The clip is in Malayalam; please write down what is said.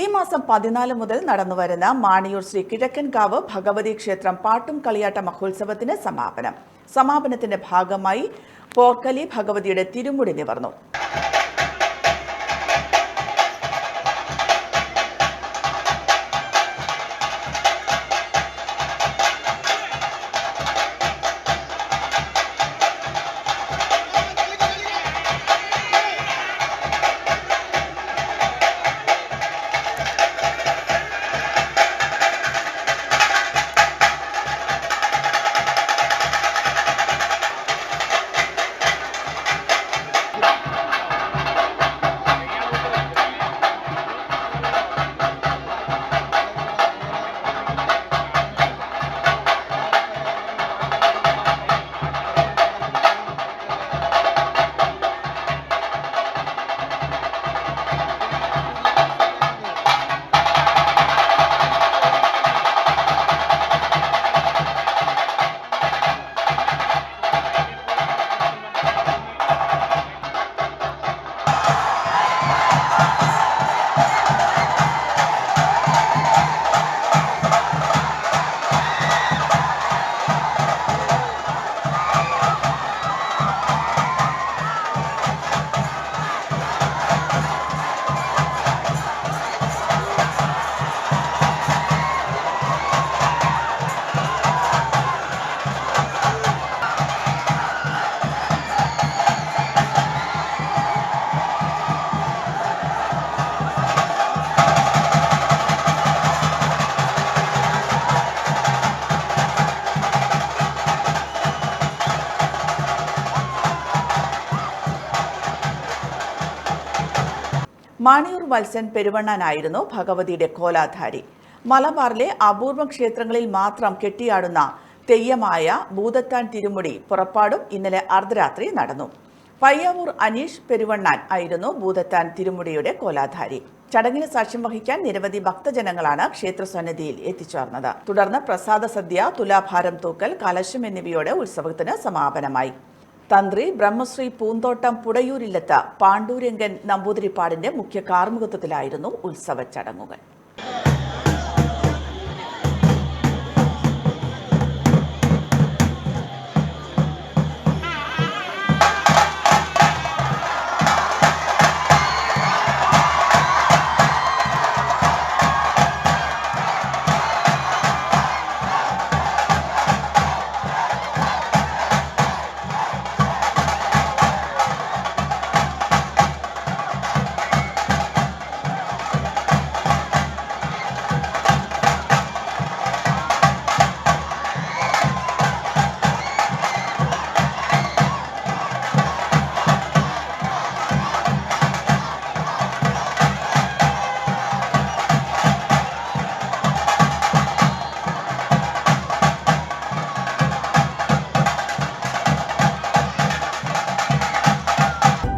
ഈ മാസം പതിനാല് മുതൽ നടന്നുവരുന്ന മാണിയൂർ ശ്രീ കിഴക്കൻകാവ് ഭഗവതി ക്ഷേത്രം പാട്ടും കളിയാട്ട മഹോത്സവത്തിന് സമാപനം. സമാപനത്തിന്റെ ഭാഗമായി പോർക്കലി ഭഗവതിയുടെ തിരുമുടി നിവർന്നു. മാണിയൂർ വത്സൻ പെരുവണ്ണനായിരുന്നു ഭഗവതിയുടെ കോലാധാരി. മലബാറിലെ അപൂർവ ക്ഷേത്രങ്ങളിൽ മാത്രം കെട്ടിയാടുന്ന തെയ്യമായ ഭൂതത്താൻ തിരുമുടി പുറപ്പാടും ഇന്നലെ അർദ്ധരാത്രി നടന്നു. പയ്യാവൂർ അനീഷ് പെരുവണ്ണാൻ ആയിരുന്നു ഭൂതത്താൻ തിരുമുടിയുടെ കോലാധാരി. ചടങ്ങിന് സാക്ഷ്യം വഹിക്കാൻ നിരവധി ഭക്തജനങ്ങളാണ് ക്ഷേത്ര സന്നിധിയിൽ എത്തിച്ചേർന്നത്. തുടർന്ന് പ്രസാദ സദ്യ തുലാഭാരം തൂക്കൽ കലശം എന്നിവയോടെ ഉത്സവത്തിന് സമാപനമായി. തന്ത്രി ബ്രഹ്മശ്രീ പൂന്തോട്ടം പുടയൂരില്ലത്ത് പാണ്ഡൂരംഗൻ നമ്പൂതിരിപ്പാടിന്റെ മുഖ്യ കാർമ്മികത്വത്തിലായിരുന്നു ഉത്സവ ചടങ്ങുകൾ.